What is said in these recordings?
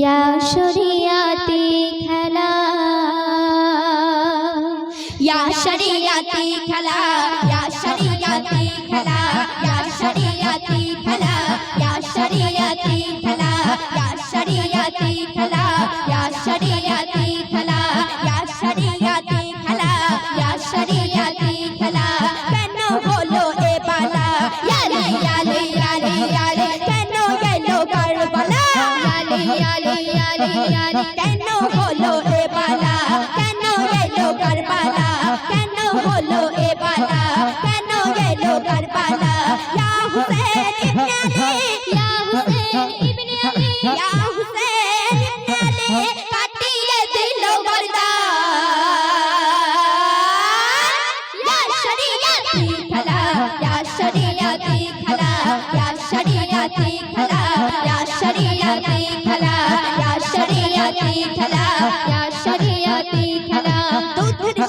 ইয়াশরিয়াতে খেলা। ইয়াশরিয়াতে খেলা ইয়াশরিয়াতে খেলা ইয়াশরিয়াতে খেলা ইয়াশরিয়াতে খেলা ইয়াশরিয়াতে খেলা।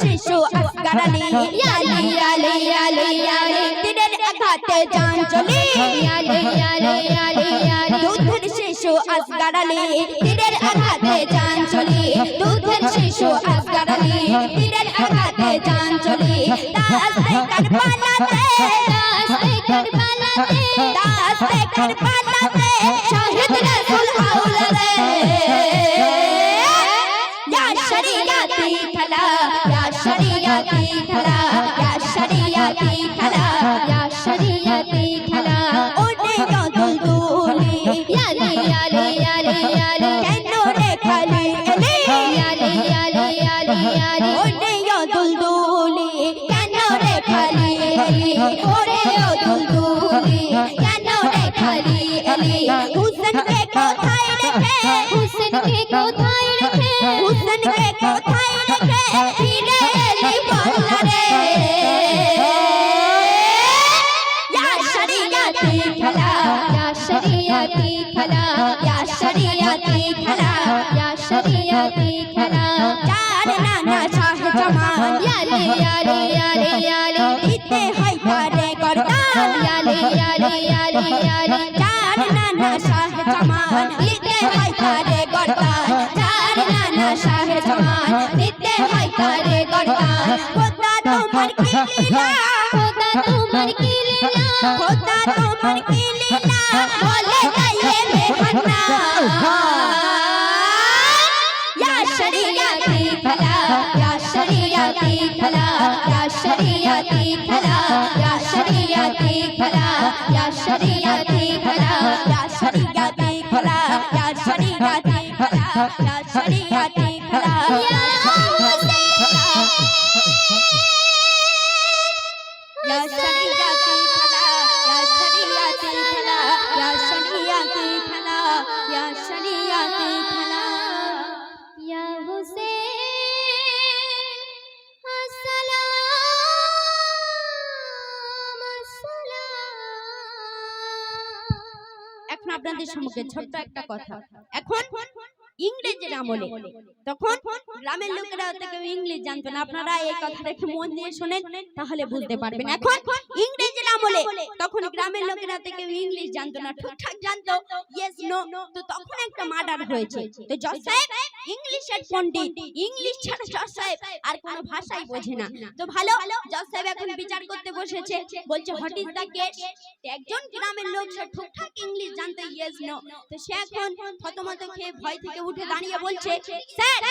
শিশু আফগারালি আলি আলি আলি আলি দিনের আঘাতে জান চলে দুধের শিশু আজ দাঁড়ালে, তীরের আঘাতে চান চলে। দুধের শিশু আজ দাঁড়ালে, তীরের আঘাতে চান চলে। দাস একটার পালাতে, দাস একটার পালাতে, দাস একটার খালি ওরে গদুল দুলি কেন রে খালি এলি? হুসেন কে কোথায় রেখে? হুসেন কে কোথায় রেখে? হুসেন কে কোথায় রেখে? ফিরে এলি বাংলারে ইয়া শরিয়াতি খেলা ইয়া শরিয়াতি খেলা ইয়া শরিয়াতি খেলা ইয়া শরিয়াতি খেলা। চার নানা শাহ জামান ইয়ালি ইয়ালি ইয়ালি ইয়ালি ইয়ালি ইয়ালি ইয়ালি চার নানা শাহ জামান দিতে হয় তারে করতান চার নানা শাহ জামান দিতে হয় তারে করতান খোদা তোমার কি লীলা খোদা তোমার কি লীলা খোদা তোমার কি শরিয়াতি খেলা ইয়া শরিয়াতি খেলা ইয়া শরিয়াতি খেলা ইয়া শরিয়াতি ইয়া ইয়া শরিয়াতি আপনাদের সম্মুখে ছোট্ট একটা কথা। এখন ইংরেজের আমলে তখন গ্রামের লোকেরা থেকে কেউ ইংলিশ জানতো না আপনারা এই কথাটা একটু মন দিয়ে শোনেন তাহলে বুঝতে পারবেন। এখন ইংরেজের আমলে তখন গ্রামের লোকেরা কেউ ইংলিশ জানতো না। ঠিকঠাক জানতো। তো তখন একটা মার্ডার হয়েছে। তো জজ সাহেব ইংলিশের পণ্ডিত। ইংলিশ ছাড়া জজ সাহেব আর কোনো ভাষাই বোঝে না। তো ভালো জজ সাহেব এখন বিচার করতে বসেছে। বলছে হোয়াট ইজ দ্য কেস একজন গ্রামের লোক সে ঠিকঠাক ইংলিশ জানতে ইয়েস নো তো সে এখন থতমত খেয়ে ভয় থেকে উঠে দাঁড়িয়ে বলছে স্যার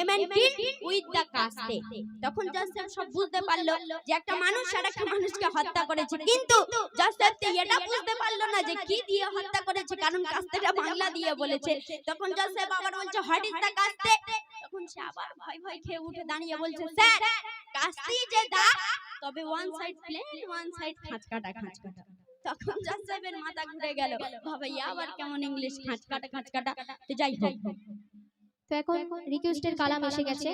এমএনপি উইথ দ্য কাস্টে তখন জজ সব বুঝতে পারল যে একটা মানুষ আর একটা মানুষকে হত্যা করেছে। কিন্তু সাহেব এটা বুঝতে পারল না যে কি দিয়ে হত্যা করেছে, কারণ কাস্তেটা বাংলা দিয়ে বলেছে। তখন সাহেব আবার বলছে হোয়াট ইজ দ্য কাস্টে তখন সে আবার ভয় ভয় খেয়ে উঠে দাঁড়িয়ে বলছে স্যার কাস্তি যে দা, তবে one side plane one side খাঁচকাটা খাঁচকাটা। তখন জজ মাথা ঘুরে গেল। বাবা আবার কেমন ইংলিশ খাঁচকাটা খাঁচকাটা? তো যাই হোক। তো এখন রিকোয়েস্টের কালাম এসে গেছে।